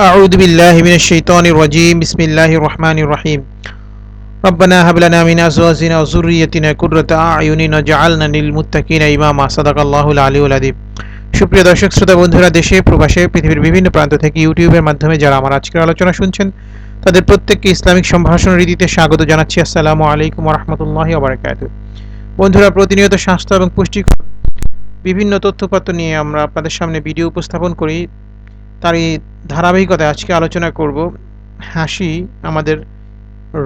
أعوذ بالله من الشيطان الرجيم بسم الله الرحمن الرحيم ربنا هب لنا من أزواجنا وذريتنا قرة أعين واجعلنا للمتقين إماما صدق الله العلي العظيم সুপ্রিয় দর্শক শ্রোতা বন্ধুরা দেশে প্রবাসে পৃথিবীর বিভিন্ন প্রান্ত থেকে ইউটিউবের মাধ্যমে যারা আমার আজকের আলোচনা শুনছেন তাদের প্রত্যেককে ইসলামিক সম্ভাষণ রীতিতে স্বাগত জানাচ্ছি আসসালামু আলাইকুম রহমতুল্লাহ আবরকাত বন্ধুরা প্রতিনিয়ত স্বাস্থ্য এবং পুষ্টিকর বিভিন্ন তথ্যপত্র নিয়ে আমরা আপনাদের সামনে ভিডিও উপস্থাপন করি তারই ধারাবাহিকতায় আজকে আলোচনা করব হাসি আমাদের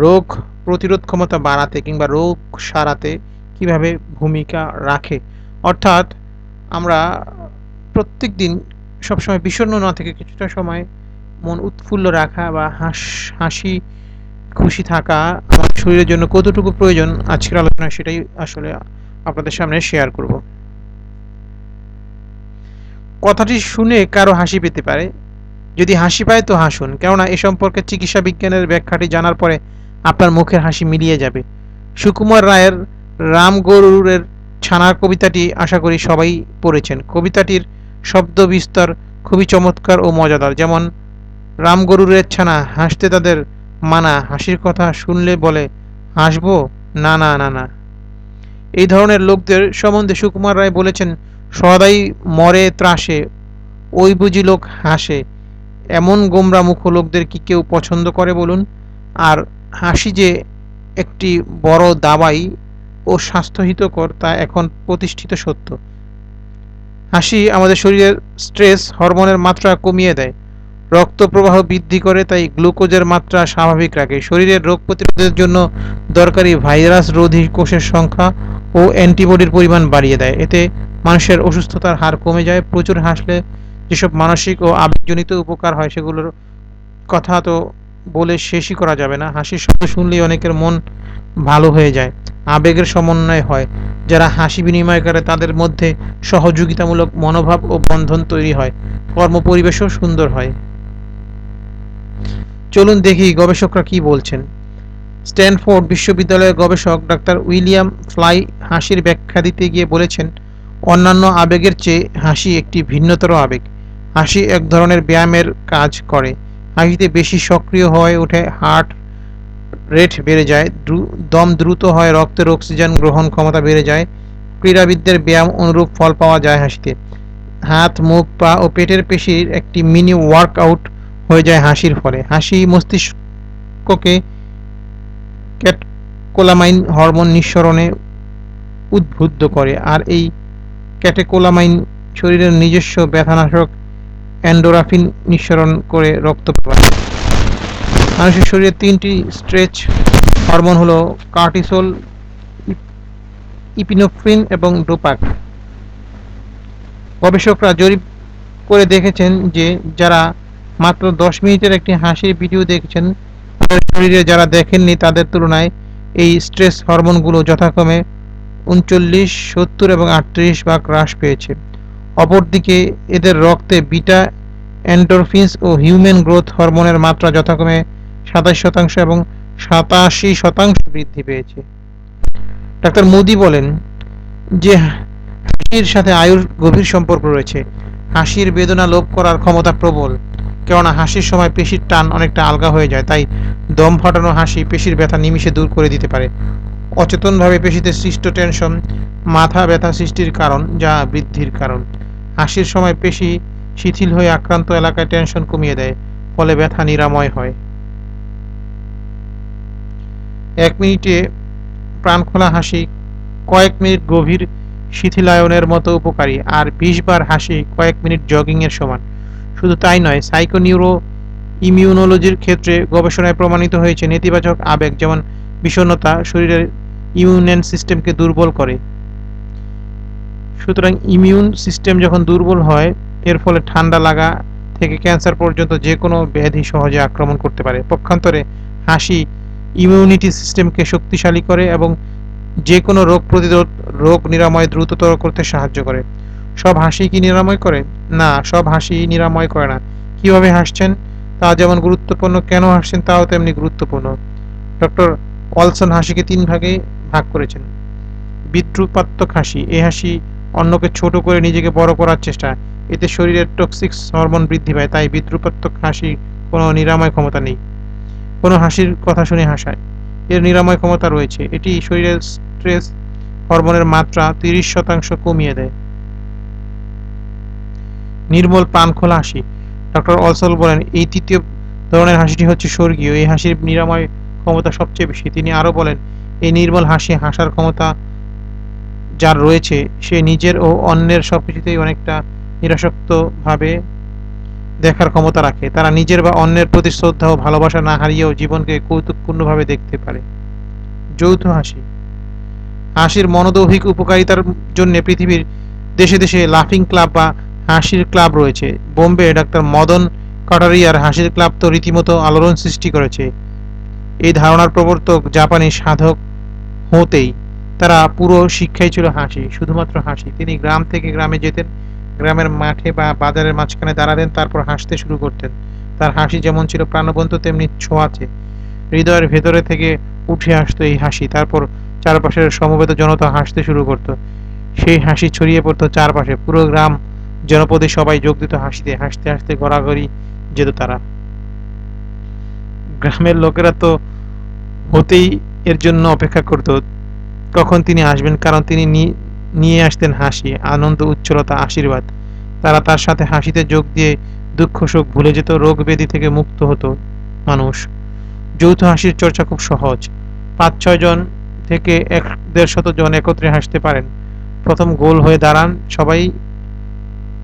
রোগ প্রতিরোধ ক্ষমতা বাড়াতে কিংবা রোগ সারাতে কীভাবে ভূমিকা রাখে। অর্থাৎ আমরা প্রত্যেক দিন সবসময় বিষণ্ণ না থেকে কিছুটা সময় মন উৎফুল্ল রাখা বা হাস, হাসি খুশি থাকা আমার শরীরের জন্য কতটুকু প্রয়োজন আজকের আলোচনা সেটাই আসলে আপনাদের সামনে শেয়ার করব। কথাটি শুনে কারও হাসি পেতে পারে। যদি হাসি পায় তো হাসুন, কেননা এ সম্পর্কে চিকিৎসা বিজ্ঞানের ব্যাখ্যাটি জানার পরে আপনার মুখের হাসি মিলিয়ে যাবে। সুকুমার রায়ের রাম গরুরের ছানার কবিতাটি আশা করি সবাই পড়েছেন। কবিতাটির শব্দ বিস্তার খুবই চমৎকার ও মজাদার। যেমন রাম গরুরের ছানা হাসতে তাদের মানা, হাসির কথা শুনলে বলে, হাসবো? না না না না। এই ধরনের লোকদের সম্বন্ধে সুকুমার রায় বলেছেন সদাই মরে ত্রাসে, ওই বুঝি লোক হাসে। এমন গোমরা মুখ লোকদের কি কেউ পছন্দ করে বলুন? আর হাসি যে একটি বড় দাবাই ও স্বাস্থ্যহিতকর তা এখন প্রতিষ্ঠিত সত্য। হাসি আমাদের শরীরের স্ট্রেস হরমোনের মাত্রা কমিয়ে দেয়। রক্ত প্রবাহ বৃদ্ধি করে, তাই গ্লুকোজের মাত্রা স্বাভাবিক রাখে। শরীরের রোগ প্রতিরোধের জন্য দরকারি ভাইরাস রোধী কোষের সংখ্যা ও অ্যান্টিবডির পরিমাণ বাড়িয়ে দেয়। এতে মানুষের অসুস্থতার হার কমে যায়, প্রচুর হাসলে যেসব মানসিক ও আবেগজনিত উপকার হয় সেগুলোর কথা তো বলে শেষই করা যাবে না। হাসির শব্দ শুনলেই অনেকের মন ভালো হয়ে যায়, আবেগের সমন্বয় হয়। যারা হাসি বিনিময় করে তাদের মধ্যে সহযোগিতামূলক মনোভাব ও বন্ধন তৈরি হয়, কর্মপরিবেশও সুন্দর হয়। চলুন দেখি গবেষকরা কি বলছেন। স্ট্যানফোর্ড বিশ্ববিদ্যালয়ের গবেষক ডাক্তার উইলিয়াম ফ্লাই হাসির ব্যাখ্যা দিতে গিয়ে বলেছেন অন্যান্য আবেগের চেয়ে হাসি একটি ভিন্নতর আবেগ। হাসি এক ধরনের ব্যায়ামের কাজ করে। হাসিতে বেশি সক্রিয় হয়ে ওঠে, হার্ট রেট বেড়ে যায় দম দ্রুত হয়, রক্তের অক্সিজেন গ্রহণ ক্ষমতা বেড়ে যায়। ক্রীড়াবিদদের ব্যায়াম অনুরূপ ফল পাওয়া যায় হাসিতে। হাত, মুখ, পা ও পেটের পেশির একটি মিনি ওয়ার্কআউট হয়ে যায় হাসির ফলে। হাসি মস্তিষ্ককে ক্যাটকোলামাইন হরমোন নিঃসরণে উদ্বুদ্ধ করে, আর এই ক্যাটেকোলামাইন শরীরের নিজস্ব ব্যথানাশক অ্যান্ডোরাফিন নিঃসরণ করে রক্ত প্রবাহ। মানুষের শরীরে তিনটি স্ট্রেচ হরমোন হলো কার্টিসোল, ইপিনোফ্রিন এবং ডোপাক। গবেষকরা জরিপ করে দেখেছেন যে যারা মাত্র দশ মিনিটের একটি হাসির ভিডিও দেখেছেন, তাদের শরীরে যারা দেখেননি তাদের তুলনায় এই স্ট্রেস হরমোনগুলো যথাক্রমে উনচল্লিশ, সত্তর এবং আটত্রিশ ভাগ হ্রাস পেয়েছে। অপরদিকে এদের রক্তে বিটা, এন্ডোরফিন্স ও হিউম্যান গ্রোথ হরমোনের মাত্রা যথাক্রমে সাতাশ শতাংশ এবং সাতাশি শতাংশ বৃদ্ধি পেয়েছে। ডাক্তার মোদি বলেন যে, হাসির সাথে আয়ুর গভীর সম্পর্ক রয়েছে। হাসির বেদনা লোপ করার ক্ষমতা প্রবল, কেননা হাসির সময় পেশির টান অনেকটা আলগা হয়ে যায়, তাই দম ফাটানো হাসি পেশির ব্যথা নিমিশে দূর করে দিতে পারে। অচেতনভাবে পেশিতে সৃষ্ট টেনশন, মাথা ব্যথা সৃষ্টির কারণ, যা বৃদ্ধির কারণ। হাসির সময় পেশি শিথিল হয়ে আক্রান্ত এলাকায় টেনশন কমিয়ে দেয়, ফলে ব্যথা নিরাময় হয়। এক মিনিটে প্রাণখোলা হাসি কয়েক মিনিট গভীর শিথিলায়নের মতো উপকারী, আর বিশ বার হাসি কয়েক মিনিট জগিংয়ের সমান। শুধু তাই নয় সাইকোনিউরো ইমিউনোলজির ক্ষেত্রে গবেষণায় প্রমাণিত হয়েছে নেতিবাচক আবেগ, যেমন বিষণ্ণতা, শরীরের ইমিউন সিস্টেমকে দুর্বল করে। সুতরাং ইমিউন সিস্টেম যখন দুর্বল হয়, এর ফলে ঠান্ডা লাগা থেকে ক্যান্সার পর্যন্ত যে কোনো ব্যাধি সহজে আক্রমণ করতে পারে। পক্ষান্তরে হাসি ইমিউনিটি সিস্টেমকে শক্তিশালী করে এবং যে কোনো রোগ প্রতিরোধ, রোগ নিরাময় দ্রুততর করতে সাহায্য করে। সব হাসি কি নিরাময় করে? না, সব হাসি নিরাময় করে না। কীভাবে হাসছেন? তা যেমন গুরুত্বপূর্ণ, কেন হাসছেন তাও তেমনি গুরুত্বপূর্ণ। ডক্টর ওয়ালসন হাসিকে তিন ভাগে ভাগ করেছেন। বিদ্রুপাত্মক হাসি এই হাসি অন্যকে ছোট করে নিজেকে বড় করার চেষ্টা, এতে শরীরের টক্সিক হরমোন বৃদ্ধি পায়, তাই বিদ্রুপাত্মক হাসি কোনো নিরাময় ক্ষমতা নেই। কোনো হাসির কথা শুনে হাসায়। এর নিরাময় ক্ষমতা রয়েছে। এটি শরীরের স্ট্রেস হরমোনের মাত্রা তিরিশ শতাংশ কমিয়ে দেয়। নির্মল প্রাণ খোলা হাসি। ডক্টর অলসল বলেন, এই তৃতীয় ধরনের হাসিটি হচ্ছে স্বর্গীয়। এই হাসির নিরাময় ক্ষমতা সবচেয়ে বেশি। তিনি আরও বলেন এই নির্মল হাসি, হাসার ক্ষমতা যার রয়েছে, সে নিজের ও অন্যের সবকিছুতেই অনেকটা নিরাসক্তভাবে দেখার ক্ষমতা রাখে। তারা নিজের বা অন্যের প্রতি শ্রদ্ধা ও ভালোবাসা না হারিয়েও জীবনকে কৌতুকপূর্ণভাবে দেখতে পারে। যৌথ হাসি। হাসির মনোদৈহিক উপকারিতার জন্য পৃথিবীর দেশে দেশে লাফিং ক্লাব বা হাসির ক্লাব রয়েছে। বোম্বে ডাক্তার মদন কাটারিয়ার হাসির ক্লাব তো রীতিমতো আলোড়ন সৃষ্টি করেছে। এই ধারণার প্রবর্তক জাপানি সাধক হতেই তারা পুরো শিক্ষাই ছিল হাসি, শুধুমাত্র হাসি। তিনি গ্রাম থেকে গ্রামে যেতেন, গ্রামের মাঠে বা বাজারের মাঝখানে দাঁড়াতেন, তারপর হাসতে শুরু করতেন। তার হাসি যেমন ছিল প্রাণবন্ত, তেমনি ছোঁয়াচে। হৃদয়ের ভেতরে থেকে উঠে আসতো এই হাসি। তারপর চারপাশের সমবেত জনতা হাসতে শুরু করত। সেই হাসি ছড়িয়ে পড়তো চারপাশে। পুরো গ্রাম, জনপদে সবাই যোগ দিত হাসিতে। হাসতে হাসতে গড়াগড়ি যেত তারা। গ্রামের লোকেরা তো হতেই এর জন্য অপেক্ষা করত। কখন তিনি আসবেন? কারণ তিনি নিয়ে আসতেন হাসি, আনন্দ, উচ্ছলতা, আশীর্বাদ। তারা তার সাথে হাসিতে যোগ দিয়ে দুঃখ, শোক ভুলে যেত, রোগ ব্যাধি থেকে মুক্ত হতো মানুষ। যৌথ হাসির চর্চা খুব সহজ। পাঁচ ছয় জন থেকে এক দেড় শত জন একত্রে হাসতে পারেন। প্রথম গোল হয়ে দাঁড়ান, সবাই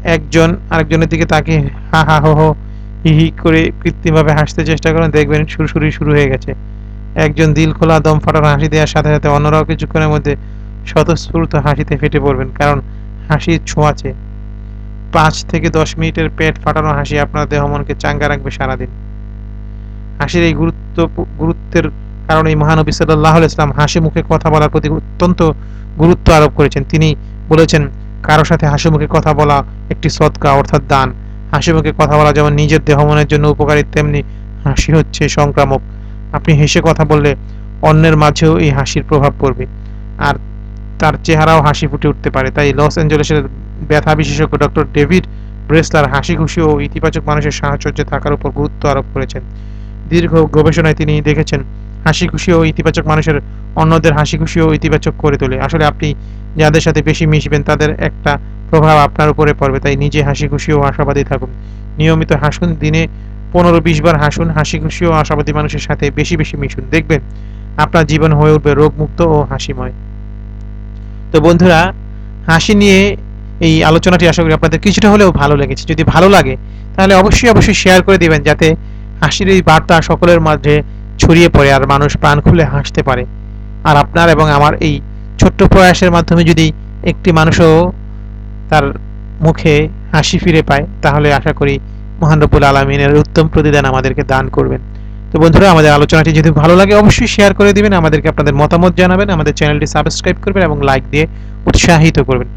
একজন আরেকজনের দিকে তাকে হা হা হো হো হি হি করে কৃত্রিমভাবে হাসতে চেষ্টা করেন, দেখবেন সুরসুরি শুরু হয়ে গেছে। একজন দিল খোলা, দম ফাটানো হাসি দেওয়ার সাথে সাথে অন্যরাও কিছুক্ষণের মধ্যে স্বতঃস্ফূর্ত হাসিতে ফেটে পড়বেন, কারণ হাসির ছোঁয়াচে। পাঁচ থেকে দশ মিনিটের পেট ফাটানো হাসি আপনার দেহ মনকে চাঙ্গা রাখবে সারাদিন। হাসির এই গুরুত্ব, গুরুত্বের কারণে এই মহানবী সাল্লাহ ইসলাম হাসি মুখে কথা বলার প্রতি অত্যন্ত গুরুত্ব আরোপ করেছেন। তিনি বলেছেন, কারও সাথে হাসি মুখে কথা বলা একটি সৎকা অর্থাৎ দান। হাসি মুখে কথা বলা যেমন নিজের দেহ মনের জন্য উপকারী, তেমনি হাসি হচ্ছে সংক্রামক। আপনি হেসে কথা বললে অন্যের মাঝেও এই হাসির প্রভাব পড়বে। আর তার চেহারাও হাসি ফুটে উঠতে পারে। তাই লস অ্যাঞ্জেলেসের ব্যথা বিশেষজ্ঞ ডক্টর ডেভিড ব্রেসলার হাসি খুশি ও ইতিবাচক মানুষের সাহচর্যে থাকার উপর গুরুত্ব আরোপ করেছেন। দীর্ঘ গবেষণায় তিনি দেখেছেন হাসি খুশি ও ইতিবাচক মানুষের অন্যদের হাসি খুশি ও ইতিবাচক করে তোলে। আসলে আপনি যাদের সাথে বেশি মিশবেন, তাদের একটা প্রভাব আপনার উপরে পড়বে। তাই নিজে হাসি খুশি ও আশাবাদী থাকুন। নিয়মিত হাসুন, দিনে পনেরো বিশ বার হাসুন হাসি খুশি ও আশাবাদী মানুষের সাথে বেশি বেশি মিশুন। দেখবেন, আপনার জীবন হয়ে উঠবে রোগমুক্ত ও হাসিময়। তো বন্ধুরা, হাসি নিয়ে এই আলোচনাটি আশা করি আপনাদের কিছুটা হলেও ভালো লেগেছে। যদি ভালো লাগে, তাহলে অবশ্যই অবশ্যই শেয়ার করে দিবেন, যাতে হাসির এই বার্তা সকলের মাঝে ছড়িয়ে পড়ে আর মানুষ প্রাণ খুলে হাসতে পারে। আর আপনার এবং আমার এই ছোট্ট প্রয়াসের মাধ্যমে যদি একটি মানুষও তার মুখে হাসি ফিরে পায়, তাহলে আশা করি মহান আলমিনের উত্তম প্রতিদান আমাদেরকে দান করবেন। তো বন্ধুরা, আমাদের আলোচনাটি যদি ভালো লাগে, অবশ্যই শেয়ার করে দিবেন। আমাদেরকে আপনাদের মতামত জানাবেন, আমাদের চ্যানেলটি সাবস্ক্রাইব করবেন এবং লাইক দিয়ে উৎসাহিত করবেন।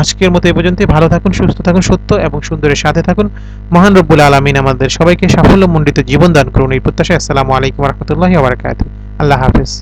আজকের মতো এ পর্যন্ত ভালো থাকুন, সুস্থ থাকুন, সত্য এবং সুন্দরের সাথে থাকুন। মহান রব্বুল আলমিন আমাদের সবাইকে সাফল্যমণ্ডিত জীবন দান করুন এই প্রত্যাশা আসসালামু আলাইকুম রহমতুল্লাহ আবরকাত আল্লাহ হাফিজ।